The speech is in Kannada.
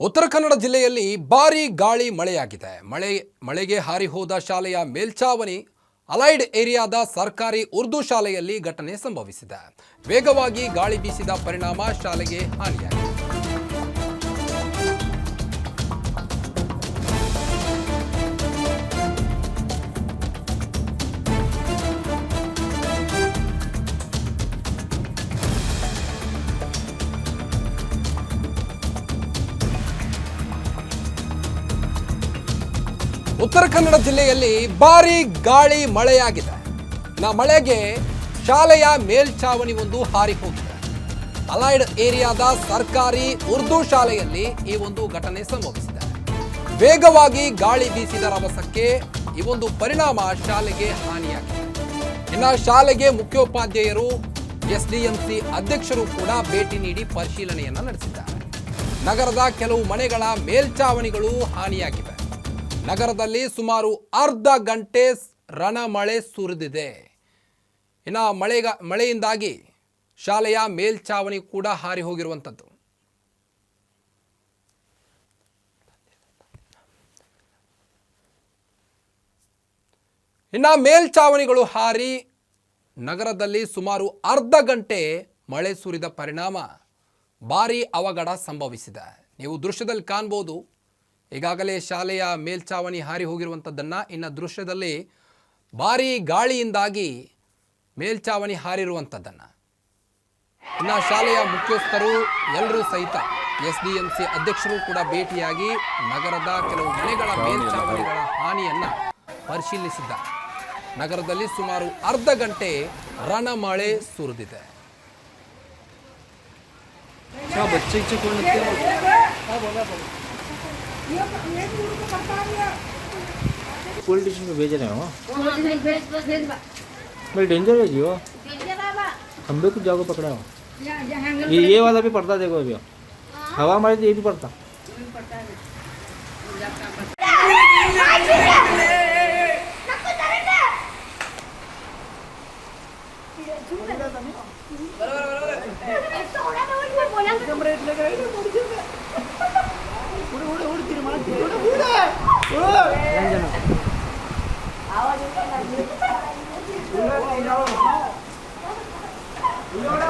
ಉತ್ತರ ಕನ್ನಡ ಜಿಲ್ಲೆಯಲ್ಲಿ ಭಾರೀ ಗಾಳಿ ಮಳೆಯಾಗಿದೆ. ಮಳೆ, ಮಳೆಗೆ ಹಾರಿ ಹೋದ ಶಾಲೆಯ ಮೇಲ್ಛಾವಣಿ ಅಲೈಡ್ ಏರಿಯಾದ ಸರ್ಕಾರಿ ಉರ್ದು ಶಾಲೆಯಲ್ಲಿ ಘಟನೆ ಸಂಭವಿಸಿದೆ. ವೇಗವಾಗಿ ಗಾಳಿ ಬೀಸಿದ ಪರಿಣಾಮ ಶಾಲೆಗೆ ಹಾನಿಯಾಗಿದೆ. ಉತ್ತರ ಕನ್ನಡ ಜಿಲ್ಲೆಯಲ್ಲಿ ಭಾರಿ ಗಾಳಿ ಮಳೆಯಾಗಿದೆ. ನಾ ಮಳೆಗೆ ಶಾಲೆಯ ಮೇಲ್ಛಾವಣಿ ಒಂದು ಹಾರಿ ಹೋಗಿದೆ. ಅಲೈಡ್ ಏರಿಯಾದ ಸರ್ಕಾರಿ ಉರ್ದು ಶಾಲೆಯಲ್ಲಿ ಈ ಒಂದು ಘಟನೆ ಸಂಭವಿಸಿದೆ. ವೇಗವಾಗಿ ಗಾಳಿ ಬೀಸಿದ ರಭಸಕ್ಕೆ ಈ ಒಂದು ಪರಿಣಾಮ ಶಾಲೆಗೆ ಹಾನಿಯಾಗಿದೆ. ಇನ್ನು ಶಾಲೆಗೆ ಮುಖ್ಯೋಪಾಧ್ಯಾಯರು, ಎಸ್ಡಿಎಂಸಿ ಅಧ್ಯಕ್ಷರು ಕೂಡ ಭೇಟಿ ನೀಡಿ ಪರಿಶೀಲನೆಯನ್ನ ನಡೆಸಿದ್ದಾರೆ. ನಗರದ ಕೆಲವು ಮನೆಗಳ ಮೇಲ್ಛಾವಣಿಗಳು ಹಾನಿಯಾಗಿವೆ. ನಗರದಲ್ಲಿ ಸುಮಾರು ಅರ್ಧ ಗಂಟೆ ರಣಮಳೆ ಸುರಿದಿದೆ. ಇನ್ನು ಮಳೆಗ, ಮಳೆಯಿಂದಾಗಿ ಶಾಲೆಯ ಮೇಲ್ಛಾವಣಿ ಕೂಡ ಹಾರಿ ಹೋಗಿರುವಂಥದ್ದು ಇನ್ನು ಮೇಲ್ಛಾವಣಿಗಳು ಹಾರಿ ನಗರದಲ್ಲಿ ಸುಮಾರು ಅರ್ಧ ಗಂಟೆ ಮಳೆ ಸುರಿದ ಪರಿಣಾಮ ಭಾರೀ ಅವಘಡ ಸಂಭವಿಸಿದೆ. ನೀವು ದೃಶ್ಯದಲ್ಲಿ ಕಾಣ್ಬೋದು ಈಗಾಗಲೇ ಶಾಲೆಯ ಮೇಲ್ಛಾವಣಿ ಹಾರಿ ಹೋಗಿರುವಂಥದ್ದನ್ನು ಇನ್ನು ದೃಶ್ಯದಲ್ಲಿ ಭಾರೀ ಗಾಳಿಯಿಂದಾಗಿ ಮೇಲ್ಛಾವಣಿ ಹಾರಿರುವಂಥದ್ದನ್ನು ಇನ್ನು ಶಾಲೆಯ ಮುಖ್ಯಸ್ಥರು ಎಲ್ಲರೂ ಸಹಿತ ಎಸ್ ಡಿ ಎಂ ಸಿ ಅಧ್ಯಕ್ಷರು ಕೂಡ ಭೇಟಿಯಾಗಿ ನಗರದ ಕೆಲವು ಮನೆಗಳ ಮೇಲ್ಛಾವಣಿಗಳ ಹಾನಿಯನ್ನು ಪರಿಶೀಲಿಸಿದ್ದಾರೆ. ನಗರದಲ್ಲಿ ಸುಮಾರು ಅರ್ಧ ಗಂಟೆ ರಣಮಳೆ ಸುರಿದಿದೆ. पुलिस स्टेशन में भेज रहे हो? भाई डेंजर है जी वो। हम भी कुछ जाओ पकड़ा हो। ये ये वाला भी पड़ता देखो अभी। हवा मारे तो ये भी पड़ता। no, no.